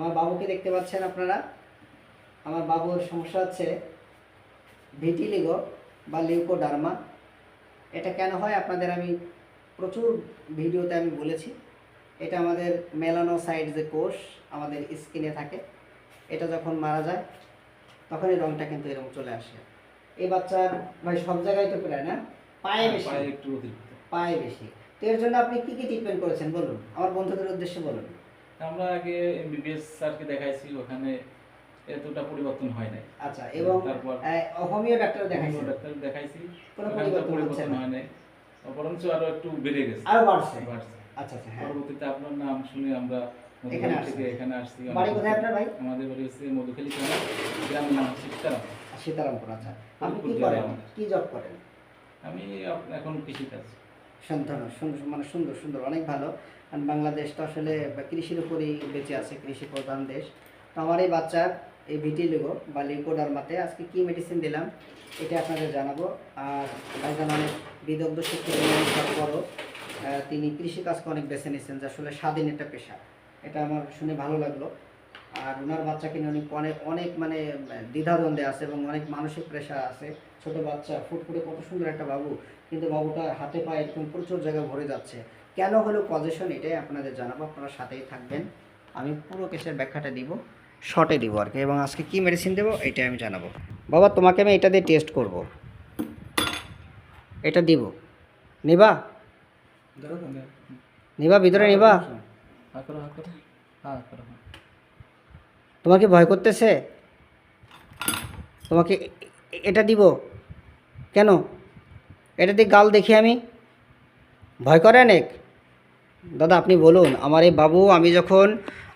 আমার বাবুকে দেখতে পাচ্ছেন আপনারা। আমার বাবুর সমস্যা হচ্ছে ভিটিলিগো বা লিউকোডার্মা এটা কেন হয়? আপনাদের আমি প্রচুর ভিডিওতে আমি বলেছি। এটা আমাদের মেলানোসাইড যে কোষ আমাদের স্কিনে থাকে এটা যখন মারা যায় তখন এই রঙটা কিন্তু এরকম চলে আসে। এই বাচ্চার ভাই সব জায়গায় তো প্রায় না? পায়ে বেশি। পায়ে একটু অতিরিক্ত। পায়ে বেশি। তো এর জন্য আপনি কী কী ট্রিটমেন্ট করেছেন বলুন? আমার বন্ধুদের উদ্দেশ্যে বলুন। আমরা আগে এমবিবিএস স্যারকে দেখাইছি ওখানে এতটা পরিবর্তন হয় নাই। আচ্ছা এবং তারপর হোমিও ডাক্তার দেখাইছেন অন্য ডাক্তার দেখাইছি কোনো পরিবর্তন হয় নাই। বরঞ্চ আরও একটু বেড়ে গেছে। আরও বাড়ছে। আচ্ছা আচ্ছা হ্যাঁ। পরবর্তীতে আপনার নাম শুনে আমরা এখানে। থেকে এখানে আসছি। বাড়ি কোথায় আপনার ভাই? আমাদের বাড়ি হচ্ছে মধুখালী থানা গ্রামের নাম সীতারাম। সীতারামপুর। আচ্ছা। আপনি কি করেন? কি জব করেন? আমি এখন কৃষিকাজ। সুন্দর মানে সুন্দর সুন্দর অনেক ভালো। কারণ বাংলাদেশ তো আসলে কৃষির উপরেই বেঁচে আছে, কৃষি প্রধান দেশ। তো আমার এই বাচ্চার এই ভিটিলিগো বা লিউকোডার্মাতে আজকে কি মেডিসিন দিলাম, এটা আপনাদের জানাব। আর ভাইজান অনেক বিদগ্ধ হওয়ার পরও তিনি কৃষিকাজকে অনেক বেছে নিয়েছেন, যে আসলে স্বাধীন একটা পেশা। এটা আমার শুনে ভালো লাগল। আর ওনার বাচ্চাকে নিয়ে অনেক অনেক অনেক মানে দ্বিধাদ্বন্দ্বে আছে এবং অনেক মানসিক প্রেশার আছে। ছোট বাচ্চা, ফুটফুটে কত সুন্দর একটা বাবু, কিন্তু বাবুটা হাতে পায়ে একদম প্রচুর জায়গায় ভরে যাচ্ছে। কেন হলো পজিশন এটাই আপনাদের জানাব, আপনারা সাথেই থাকবেন। আমি পুরো কেসের ব্যাখ্যাটা দিব শর্টে দিব আর কি, এবং আজকে কি মেডিসিন দেবো এটাই আমি জানাব। বাবা, তোমাকে আমি এটা দিয়ে টেস্ট করব। এটা দিব। নিবা? নিবা, ভিতরে নিবা। তোমাকে ভয় করতেছে? তোমাকে এটা দিব। কেন? এটা দিয়ে গাল দেখি আমি। ভয় করে অনেক? দাদা আপনি বলুন আমার এই বাবু আমি যখন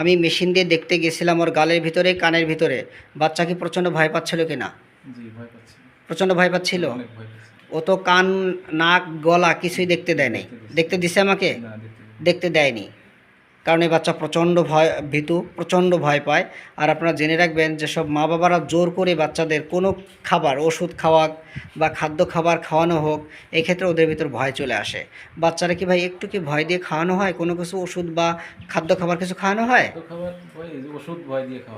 আমি মেশিন দিয়ে দেখতে গেছিলাম ওর গালের ভিতরে কানের ভিতরে বাচ্চা কি প্রচণ্ড ভয় পাচ্ছিল কি না? প্রচণ্ড ভয় পাচ্ছিল? ও তো কান নাক গলা কিছুই দেখতে দেয়নি দেখতে দিছে। আমাকে? দেখতে দেয়নি। কারণ এই বাচ্চা প্রচণ্ড ভয় ভীতু প্রচণ্ড ভয় পায়। আর আপনারা জেনে রাখবেন যে সব মা বাবারা জোর করে বাচ্চাদের কোনো খাবার ওষুধ খাওয়া বা খাদ্য খাবার খাওয়ানো হোক এক্ষেত্রে ওদের ভিতর ভয় চলে আসে। বাচ্চারা কি ভাই একটু কি ভয় দিয়ে খাওয়ানো হয়? কোনো কিছু ওষুধ বা খাদ্য খাবার কিছু খাওয়ানো হয়?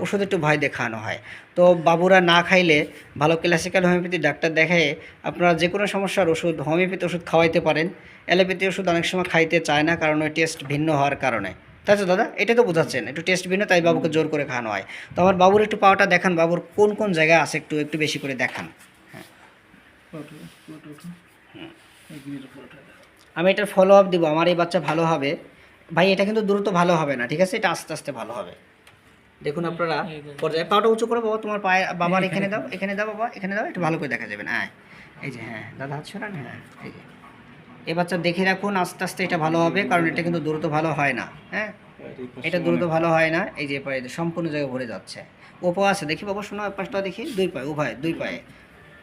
ওষুধ একটু ভয় দিয়ে খাওয়ানো হয়। তো বাবুরা না খাইলে ভালো ক্লাসিক্যাল হোমিওপ্যাথি ডাক্তার দেখায় আপনারা যে কোনো সমস্যার ওষুধ হোমিওপ্যাথি ওষুধ খাওয়াইতে পারেন। অ্যালোপ্যাথি ওষুধ অনেক সময় খাইতে চায় না কারণ ওই টেস্ট ভিন্ন হওয়ার কারণে। তাই তো দাদা? এটা তো বোঝাচ্ছেন। একটু টেস্ট ভিন্ন তাই বাবুকে জোর করে খাওয়ানো হয়। তো আমার বাবুর একটু পাওয়াটা দেখান। বাবুর কোন কোন জায়গায় আছে একটু একটু বেশি করে দেখান। যায়। আমি এটার ফলো আপ দিব। আমার এই বাচ্চা ভালো হবে। ভাই এটা কিন্তু দ্রুত ভালো হবে না ঠিক আছে? এটা আস্তে আস্তে ভালো হবে। দেখুন আপনারা পর্যায়ে পাওয়াটা উঁচু করে বাবা। তোমার পায়ে বাবার এখানে দাও এখানে দাও বাবা এখানে দাও একটু ভালো করে দেখা যাবে। না হ্যাঁ। এই যে হ্যাঁ দাদা হাত সরান হ্যাঁ এই যে। এই বাচ্চা দেখে রাখুন আস্তে আস্তে এটা ভালো হবে কারণ এটা কিন্তু দ্রুত ভালো হয় না হ্যাঁ? এটা দ্রুত ভালো হয় না এই যে পায়ে সম্পূর্ণ জায়গায় ভরে যাচ্ছে। ওপো আছে দেখি বাবা শোনো পাশটা দেখি দুই পায়ে উভয় দুই পায়ে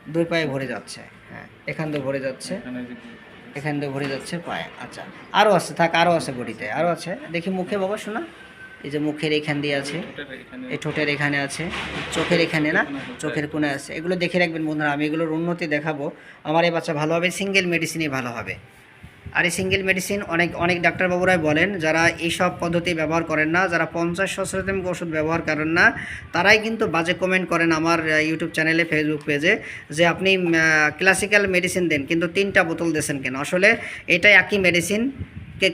দুই পায়ে ভরে যাচ্ছে হ্যাঁ এখান দিয়ে ভরে যাচ্ছে এখান দিয়ে ভরে যাচ্ছে পায়ে আচ্ছা আরও আছে থাক আরও আছে বডিতে আরও আছে দেখি মুখে বাবা শোনা এই যে মুখের এখান দিয়ে আছে, এই ঠোঁটের এখানে আছে, চোখের এখানে না? চোখের কোণে আছে। এগুলো দেখে রাখবেন বন্ধুরা, আমি এগুলোর উন্নতি দেখাবো। আমার এই বাচ্চা ভালো হবে সিঙ্গেল মেডিসিনই ভালো হবে। আর এই সিঙ্গেল মেডিসিন অনেক অনেক ডাক্তারবাবুরাই বলেন, যারা এইসব পদ্ধতি ব্যবহার করেন না, যারা পঞ্চাশ সশরতম ওষুধ ব্যবহার করেন না, তারাই কিন্তু বাজে কমেন্ট করেন আমার ইউটিউব চ্যানেলে ফেসবুক পেজে যে আপনি ক্লাসিক্যাল মেডিসিন দেন, কিন্তু তিনটা বোতল দিয়েছেন কেন? আসলে এটা একই medicine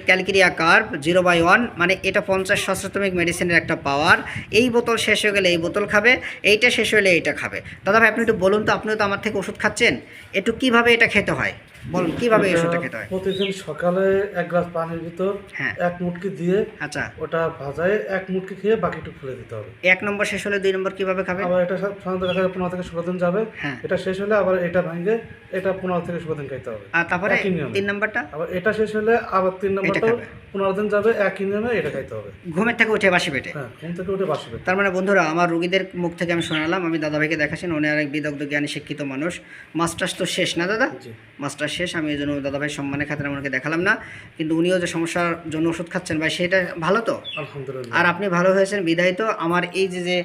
Calcarea carb zero by one মানে এটা পঞ্চাশ সশ্রতমিক মেডিসিনের একটা পাওয়ার এই বোতল শেষ হয়ে গেলে এই বোতল খাবে, এইটা শেষ হলে এইটা খাবে। দাদা ভাই, আপনি একটু বলুন তো, আপনিও তো আমার থেকে ওষুধ খাচ্ছেন? একটু কীভাবে এটা খেতে হয়? বলুন কীভাবে এই ওষুধটা খেতে হয়? প্রতিদিন সকালে এক গ্লাস পানির ভিতর হ্যাঁ। এক মুটকি দিয়ে আচ্ছা। ওটা ভাজায় এক মুটকি খেয়ে বাকিটুকু ফেলে দিতে হবে। এক নম্বর শেষ হলে দুই নম্বর কীভাবে খাবে? আবার এটা সাধারণত দেখা যায় পনেরো থেকে ষোলো দিন যাবে। হ্যাঁ। এটা শেষ হলে আবার এটা ভেঙে এটা পনেরো থেকে ষোলো দিন খাইতে হবে। আর তারপরে তিন নম্বরটা? আবার এটা শেষ হলে আবার তিন নম্বরটা। পনেরো দিন যাবে একই নিয়মে এটা খাইতে হবে। ঘুমের থেকে উঠে বাসি পেটে? হ্যাঁ ঘুম থেকে উঠে বাসবে তার মানে বন্ধুরা আমার রুগীদের মুখ থেকে আমি শোনালাম আমি দাদাভাইকে দেখাচ্ছেন উনি অনেক বিদগ্ধ জ্ঞানী শিক্ষিত মানুষ। মাস্টার্স তো শেষ না দাদা? শেষ আমি এই জন্য দাদাভাই সম্মানের খাতিরে ওনাকে দেখালাম না। কিন্তু উনিও যে সমস্যার জন্য ওষুধ খাচ্ছেন ভাই সেটা ভালো তো? আলহামদুলিল্লাহ। আর আপনি ভালো হয়েছেন বিদায় তো। আমার এই যে যে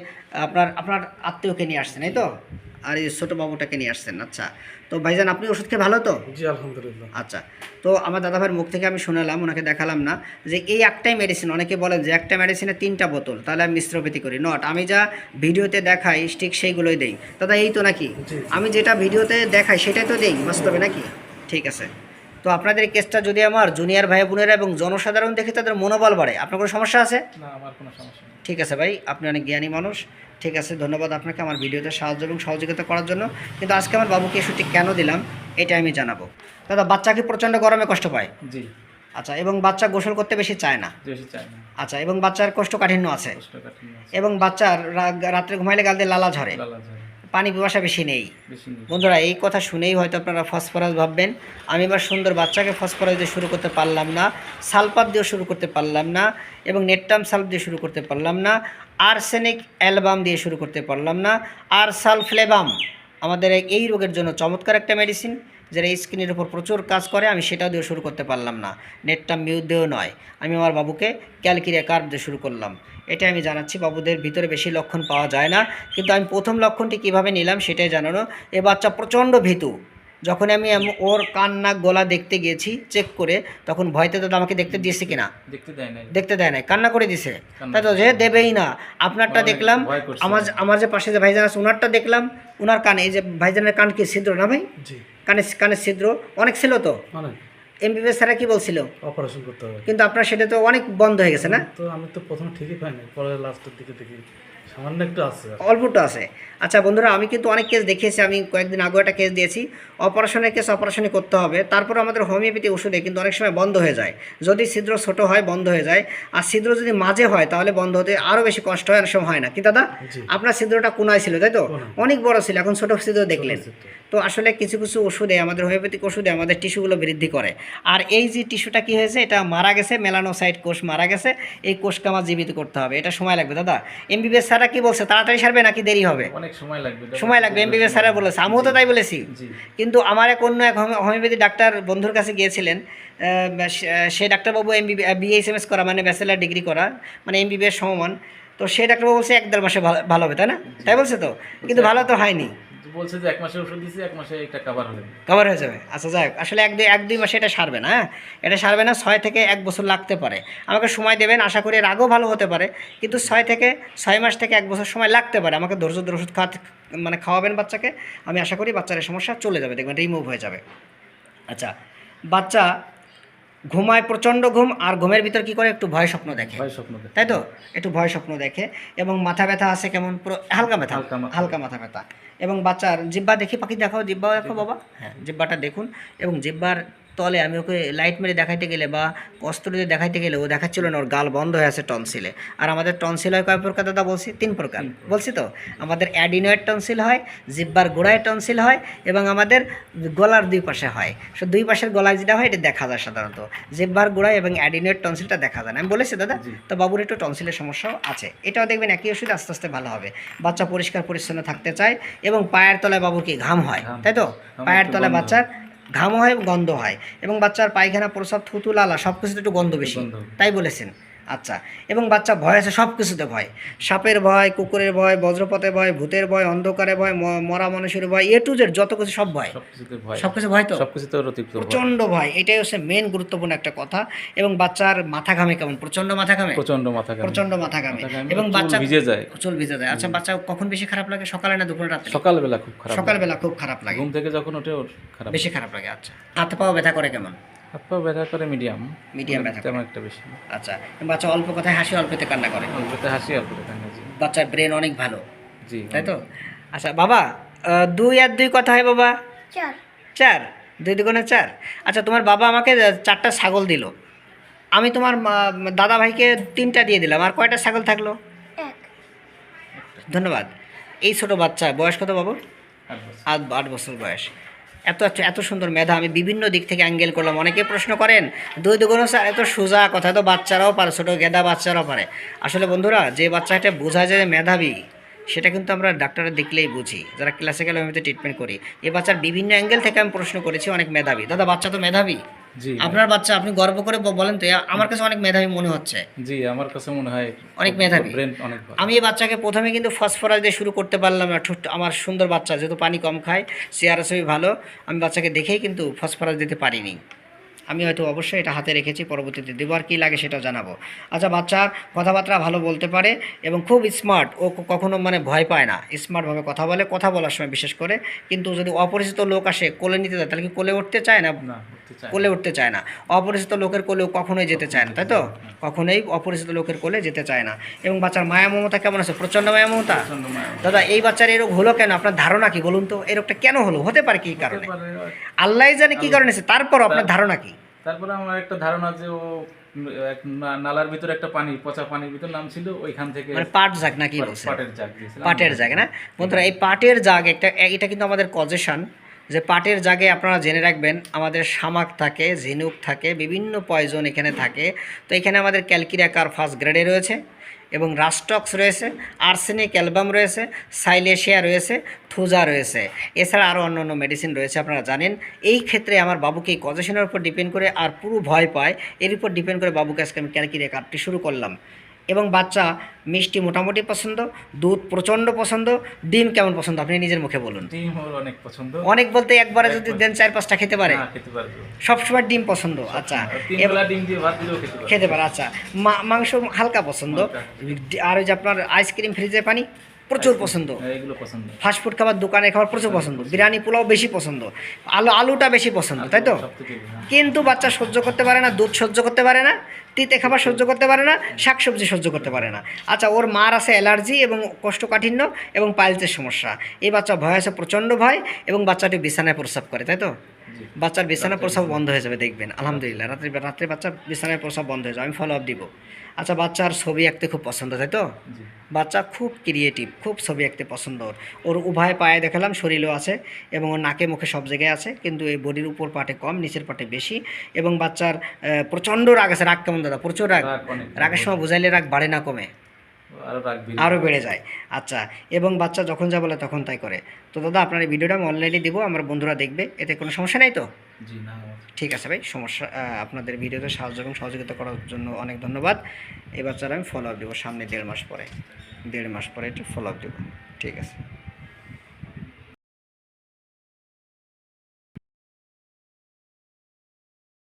আপনার আপনার আত্মীয়কে নিয়ে আসছেন এই তো? আর এই ছোটো বাবুটাকে নিয়ে আসছেন আচ্ছা। তো ভাইজান আপনি ওষুধ খেয়ে ভালো তো? জি আলহামদুলিল্লাহ। আচ্ছা তো আমার দাদাভাইয়ের মুখ থেকে আমি শুনালাম ওনাকে দেখালাম না যে এই একটাই মেডিসিন অনেকে বলেন যে একটা মেডিসিনে তিনটা বোতল তাহলে আমি মিশ্রপতি করি। নট আমি যা ভিডিওতে দেখাই ঠিক সেইগুলোই দেই। দাদা এই তো নাকি? আমি যেটা ভিডিওতে দেখাই সেটাই তো দেই বাস্তবে নাকি? ঠিক আছে। তো আপনাদের এই কেসটা যদি আমার জুনিয়র ভাই বোনেরা এবং জনসাধারণ দেখে তাদের মনোবল বাড়ে আপনার কোনো সমস্যা আছে? না আমার কোনো সমস্যা ঠিক আছে ভাই আপনি অনেক জ্ঞানী মানুষ। ঠিক আছে ধন্যবাদ আপনাকে আমার ভিডিওতে সাহায্য এবং সহযোগিতা করার জন্য। কিন্তু আজকে আমার বাবুকে ওষুধটি কেন দিলাম এটা আমি জানাব। দাদা বাচ্চা কি প্রচণ্ড গরমে কষ্ট পায়? জি। আচ্ছা এবং বাচ্চা গোসল করতে বেশি চায় না? আচ্ছা এবং বাচ্চার কোষ্ঠকাঠিন্য আছে? আছে। এবং বাচ্চার রাত্রে ঘুমাইলে গাল দিয়ে লালা ঝরে। পানি পিপাসা বেশি নেই। বন্ধুরা এই কথা শুনেই হয়তো আপনারা ফসফরাস ভাববেন। আমি এবার সুন্দর বাচ্চাকে ফসফরাস দিয়ে শুরু করতে পারলাম না সালপাত দিয়ে শুরু করতে পারলাম না এবং নেটটাম সালফ দিয়ে শুরু করতে পারলাম না আর্সেনিক অ্যালবাম দিয়ে শুরু করতে পারলাম না আর সালফ্লেবাম আমাদের এই রোগের জন্য চমৎকার একটা মেডিসিন যেটা স্ক্রিনের উপর প্রচুর কাজ করে আমি সেটাও দিয়ে শুরু করতে পারলাম না। নেটটা মিউ দিয়েও নয়। আমি আমার বাবুকে ক্যালকিরিয়া কার্ভ দিয়ে শুরু করলাম। এটা আমি জানাচ্ছি বাবুদের ভিতরে বেশি লক্ষণ পাওয়া যায় না। কিন্তু আমি প্রথম লক্ষণটি কীভাবে নিলাম সেটাই জানানো। এ বাচ্চা প্রচণ্ড ভীতু। যখন আমি ওর কান নাক গলা দেখতে গিয়েছি চেক করে তখন ভয়তে তো আমাকে দেখতে দিয়েছে কিনা? দেখতে দেয় নাই। দেখতে দেয় না কান্না করে দিছে। তাই তো যে দেবেই না। আপনারটা দেখলাম আমার আমার যে পাশে যে ভাইজান আছে ওনারটা দেখলাম। ওনার কানে এই যে ভাইজানের কান কি ছিদ্র না ভাই? জি। কানে কানের ছিদ্র অনেক ছিল তো? অনেক। এমবিবিএস স্যারা কি বলছিল? অপারেশন করতে হবে। কিন্তু আপনার সেটা তো অনেক বন্ধ হয়ে গেছে না? তো আমি তো প্রথমে ঠিকই পাইনি পরে লাস্টের দিকে দেখি। সামান্য একটু আছে। অল্পটা আছে। আচ্ছা বন্ধুরা আমি কিন্তু অনেক কেস দেখিয়েছি। আমি কয়েকদিন আগেও একটা কেস দিয়েছি। অপারেশনের কেস অপারেশনই করতে হবে। তারপর আমাদের হোমিওপ্যাথি ওষুধে কিন্তু অনেক সময় বন্ধ হয়ে যায়। যদি ছিদ্র ছোট হয় বন্ধ হয়ে যায়। আর ছিদ্র যদি মাঝে হয় তাহলে বন্ধ হতে আরও বেশি কষ্ট হয় অনেক সময় হয় না। কি দাদা? আপনার ছিদ্রটা কোনায় ছিল তাই তো? অনেক বড় ছিল এখন ছোট ছিদ্র দেখলেন। তো আসলে কিছু কিছু ওষুধে আমাদের হোমিওপ্যাথিক ওষুধে আমাদের টিস্যুগুলো বৃদ্ধি করে। আর এই যে টিস্যুটা কি হয়েছে এটা মারা গেছে মেলানোসাইট কোষ মারা গেছে এই কোষকে আমার জীবিত করতে হবে। এটা সময় লাগবে দাদা। এমবিবিএস স্যাররা কি বলছে তাড়াতাড়ি সারবে নাকি দেরি হবে? অনেক সময় লাগবে সময় লাগবে এমবিবিএস স্যারা বলেছে। আমিও তো তাই বলেছি। কিন্তু আমার এক অন্য এক হোমি- হোমিওপ্যাথি ডাক্তার বন্ধুর কাছে গিয়েছিলেন সে- ডাক্তারবাবু এমবি বিএসএমএস করা মানে ব্যাচেলার ডিগ্রি করা মানে এমবিবিএস সমমান তো সে ডাক্তারবাবু বলছে এক দেড় মাসে ভালো হবে তাই না? তাই বলছে তো? কিন্তু ভালো তো হয়নি। বলছে যে এক মাসে ওষুধ দিছি, এক মাসে এটা কাভার হবে কভার হয়ে যাবে। আচ্ছা যাক আসলে এক দুই এক দুই মাসে এটা সারবে না হ্যাঁ? এটা সারবে না, ছয় থেকে এক বছর লাগতে পারে। আমাকে সময় দেবেন, আশা করি এর আগেও ভালো হতে পারে। কিন্তু ছয় থেকে ছয় মাস থেকে এক বছর সময় লাগতে পারে। আমাকে ধৈর্য ধরে ওষুধ খাওয়াতে মানে খাওয়াবেন বাচ্চাকে। আমি আশা করি বাচ্চার সমস্যা চলে যাবে, দেখবেন রিমুভ হয়ে যাবে। আচ্ছা বাচ্চা ঘুমায় প্রচণ্ড ঘুম আর ঘুমের ভিতর কি করে? একটু ভয় স্বপ্ন দেখে। ভয় স্বপ্ন তাই তো? একটু ভয় স্বপ্ন দেখে এবং মাথা ব্যথা আছে কেমন? পুরো হালকা ব্যথা। হালকা মাথা। হালকা মাথা ব্যথা। এবং বাচ্চার জিব্বা দেখি পাখি দেখাও জিব্বা দেখো বাবা। হ্যাঁ জিব্বাটা দেখুন। এবং জিব্বার তলে আমি ওকে লাইট মেরে দেখাইতে গেলে বা অস্ত্র দিয়ে দেখাইতে গেলে ও দেখাচ্ছিল না ওর গাল বন্ধ হয়ে আছে টনসিলে আর আমাদের টনসিল হয় কয় প্রকার দাদা বলছি? তিন প্রকার। বলছি তো? আমাদের অ্যাডিনয়েড টনসিল হয় জিব্বার গোড়ায় টনসিল হয় এবং আমাদের গলার দুই পাশে হয়। সো দুই পাশের গলায় যেটা হয় এটা দেখা যায় সাধারণত। জিব্বার গোড়ায় এবং অ্যাডিনয়েড টনসিলটা দেখা যায় না। আমি বলেছি দাদা তো বাবুর একটু টনসিলের সমস্যাও আছে। এটাও দেখবেন একই ওষুধ আস্তে আস্তে ভালো হবে। বাচ্চা পরিষ্কার পরিচ্ছন্ন থাকতে চায় এবং পায়ের তলায় বাবুর কি ঘাম হয়? তাই তো? পায়ের তলায় বাচ্চার ঘাম হয় গন্ধ হয়। এবং বাচ্চার পায়খানা প্রসাব থুতু লালা সব কিছুতে একটু গন্ধ বেশি। তাই বলেছেন। আচ্ছা এবং বাচ্চা ভয় আছে সব কিছুতে ভয়। সাপের ভয় কুকুরের ভয় বজ্রপথের ভয় ভূতের ভয় অন্ধকারে ভয় মরা মানুষের ভয় এ টু জেড যত কিছু সব ভয়। সব কিছু ভয় তো? ওর অতিরিক্ত ভয়। প্রচণ্ড ভয় এটাই হচ্ছে মেন গুরুত্বপূর্ণ একটা কথা। এবং বাচ্চার মাথা ঘামে কেমন? প্রচণ্ড মাথা ঘামে? প্রচণ্ড মাথা ঘামে। প্রচণ্ড মাথা ঘামে। এবং বাচ্চা ভিজে যায়। চুল ভিজে যায়। আচ্ছা বাচ্চা কখন বেশি খারাপ লাগে? সকালে না দুপুরে রাতে সকালবেলা খুব খারাপ। সকালবেলা খুব খারাপ লাগে। ঘুম থেকে যখন ওঠে ওর খারাপ বেশি খারাপ লাগে আচ্ছা। হাত পাও ব্যথা করে কেমন? হাত পা ব্যথা করে মিডিয়াম Medium ব্যথা তেমন একটা বেশি। আচ্ছা বাচ্চা অল্প কথায় হাসি অল্পতে কান্না করে। অল্পতে হাসি অল্পতে কান্না জি। বাচ্চার ব্রেন অনেক ভালো। জি তাই তো? আচ্ছা বাবা দুই আর দুই কথা হয় বাবা? চার। চার? দুই দুগুণে চার? আচ্ছা তোমার বাবা আমাকে চারটা ছাগল দিল। আমি তোমার দাদা ভাইকে তিনটা দিয়ে দিলাম। আর কয়টা ছাগল থাকল? ধন্যবাদ। এই ছোট বাচ্চা বয়স কত বাবু? আট আট আট বছর বয়স। এত এত সুন্দর মেধা, আমি বিভিন্ন দিক থেকে অ্যাঙ্গেল করলাম। অনেকে প্রশ্ন করেন দুই দুগুণ স্যার, এত সোজা কথা তো বাচ্চারাও পারে, ছোটো গেদা বাচ্চারাও পারে। আসলে বন্ধুরা, যে বাচ্চাটা বোঝা যায় মেধাবী, সেটা কিন্তু আমরা ডাক্তারের দেখলেই বুঝি, যারা ক্লাসিক্যাল তো ট্রিটমেন্ট করি। এ বাচ্চার বিভিন্ন অ্যাঙ্গেল থেকে আমি প্রশ্ন করেছি, অনেক মেধাবী। দাদা, বাচ্চা তো মেধাবী? আপনার বাচ্চা আপনি গর্ব করে বলেন তো আমার কাছে অনেক মেধাবী মনে হচ্ছে। জি আমার কাছে মনে হয় অনেক মেধাবী। আমি এই বাচ্চাকে প্রথমে কিন্তু ফসফরাস দিয়ে শুরু করতে পারলাম না আমার সুন্দর বাচ্চা যেহেতু পানি কম খায় সিআরএসবি ভালো। আমি বাচ্চাকে দেখেই কিন্তু ফসফরাস দিতে পারিনি। আমি হয়তো অবশ্যই এটা হাতে রেখেছি পরবর্তীতে দেবো আর কী লাগে সেটাও জানাব। আচ্ছা বাচ্চা কথাবার্তা ভালো বলতে পারে এবং খুব স্মার্ট ও কখনো মানে ভয় পায় না। স্মার্টভাবে কথা বলে কথা বলার সময় বিশেষ করে। কিন্তু যদি অপরিচিত লোক আসে কোলে নিতে যায় তাহলে কি কোলে উঠতে চায় না কোলে উঠতে চায় না। অপরিচিত লোকের কোলেও কখনোই যেতে চায় না তাই তো? কখনোই অপরিচিত লোকের কোলে যেতে চায় না। এবং বাচ্চার মায়া মমতা কেমন আছে? প্রচণ্ড মায়া মমতা? দাদা এই বাচ্চার এই রোগ হলো কেন? আপনার ধারণা কি বলুন তো? এই রোগটা কেন হলো? হতে পারে কি কারণে? আল্লাহ জানে কি কারণে আছে তারপর আপনার ধারণা কি? তারপরে আমার একটা ধারণা যে ও এক নালার ভিতরে একটা পানি পচা পানির ভিতর নাম ছিল ওইখান থেকে মানে পাট জাগ নাকি পাট- পাটের জাগ পাটের জাগ না? বন্ধুরা এই পাটের জাগ একটা এটা কিন্তু আমাদের কজেশন। যে পাটের জাগে আপনারা জেনে রাখবেন, আমাদের শামাক থাকে, ঝিনুক থাকে, বিভিন্ন পয়জন এখানে থাকে। তো এখানে আমাদের ক্যালকিরাকার ফার্স্ট গ্রেডে রয়েছে এবং রাস্টক্স রয়েছে, আর্সেনিক অ্যালবাম রয়েছে, সাইলেশিয়া রয়েছে, থুজা রয়েছে। এছাড়া আরও অন্য অন্য মেডিসিন রয়েছে, আপনারা জানেন। এই ক্ষেত্রে আমার বাবুকে এই কজেশনের উপর ডিপেন্ড করে আর পুরো ভয় পায়, এর উপর ডিপেন্ড করে বাবুকে আজকে আমি ক্যালকিরিয়া কার্ডটি শুরু করলাম। এবং বাচ্চা মিষ্টি মোটামুটি পছন্দ দুধ প্রচণ্ড পছন্দ ডিম কেমন পছন্দ? আপনি নিজের মুখে বলুন। ডিম অনেক পছন্দ। অনেক বলতে একবারে যদি দেন চার পাঁচটা খেতে পারে। সবসময় ডিম পছন্দ আচ্ছা। খেতে পারে আচ্ছা। মাংস হালকা পছন্দ। আর ওই যে আপনার আইসক্রিম ফ্রিজে পানি প্রচুর পছন্দ। হ্যাঁ, পছন্দ। ফাস্টফুড খাবার দোকানে খাবার প্রচুর পছন্দ। বিরিয়ানি পোলাও বেশি পছন্দ। আলু আলুটা বেশি পছন্দ তাই তো? হ্যাঁ। কিন্তু বাচ্চা সহ্য করতে পারে না দুধ সহ্য করতে পারে না। তিতে খাবার সহ্য করতে পারে না শাকসবজি সহ্য করতে পারে না। আচ্ছা ওর মার আছে অ্যালার্জি এবং কোষ্ঠকাঠিন্য এবং পাইলসের সমস্যা। এই বাচ্চা ভয় আছে প্রচণ্ড ভয় এবং বাচ্চাটি বিছানায় প্রস্রাব করে তাই তো? বাচ্চার বিছানায় প্রস্রাব বন্ধ হয়ে যাবে দেখবেন আলহামদুলিল্লাহ। রাত্রে রাত্রে বাচ্চা বিছানায় প্রস্রাব বন্ধ হয়ে যাবে আমি ফলো আপ দিব। আচ্ছা বাচ্চার ছবি আঁকতে খুব পছন্দ তাই তো? বাচ্চা খুব ক্রিয়েটিভ খুব ছবি আঁকতে পছন্দ ওর। ওর উভয় পায়ে দেখালাম শরীরও আছে এবং ওর নাকে মুখে সব জায়গায় আছে কিন্তু এই বডির উপর পাটে কম নিচের পাটে বেশি এবং বাচ্চার প্রচণ্ড রাগ আছে রাগ কেমন দাদা প্রচুর রাগ। রাগ রাগের সময় বুঝাইলে রাগ বাড়ে না কমে। আরও আরও বেড়ে যায়। আচ্ছা এবং বাচ্চা যখন যা বলে তখন তাই করে। তো দাদা আপনার এই ভিডিওটা আমি অনলাইনে দিব আমার বন্ধুরা দেখবে এতে কোনো সমস্যা নেই তো? ঠিক আছে ভাই সমস্যা আপনাদের ভিডিওতে সাহায্য এবং সহযোগিতা করার জন্য অনেক ধন্যবাদ। এই বাচ্চারা আমি ফলো আপ দেবো সামনে দেড় মাস পরে। দেড় মাস পরে একটু ফলো আপ দেবো। ঠিক আছে।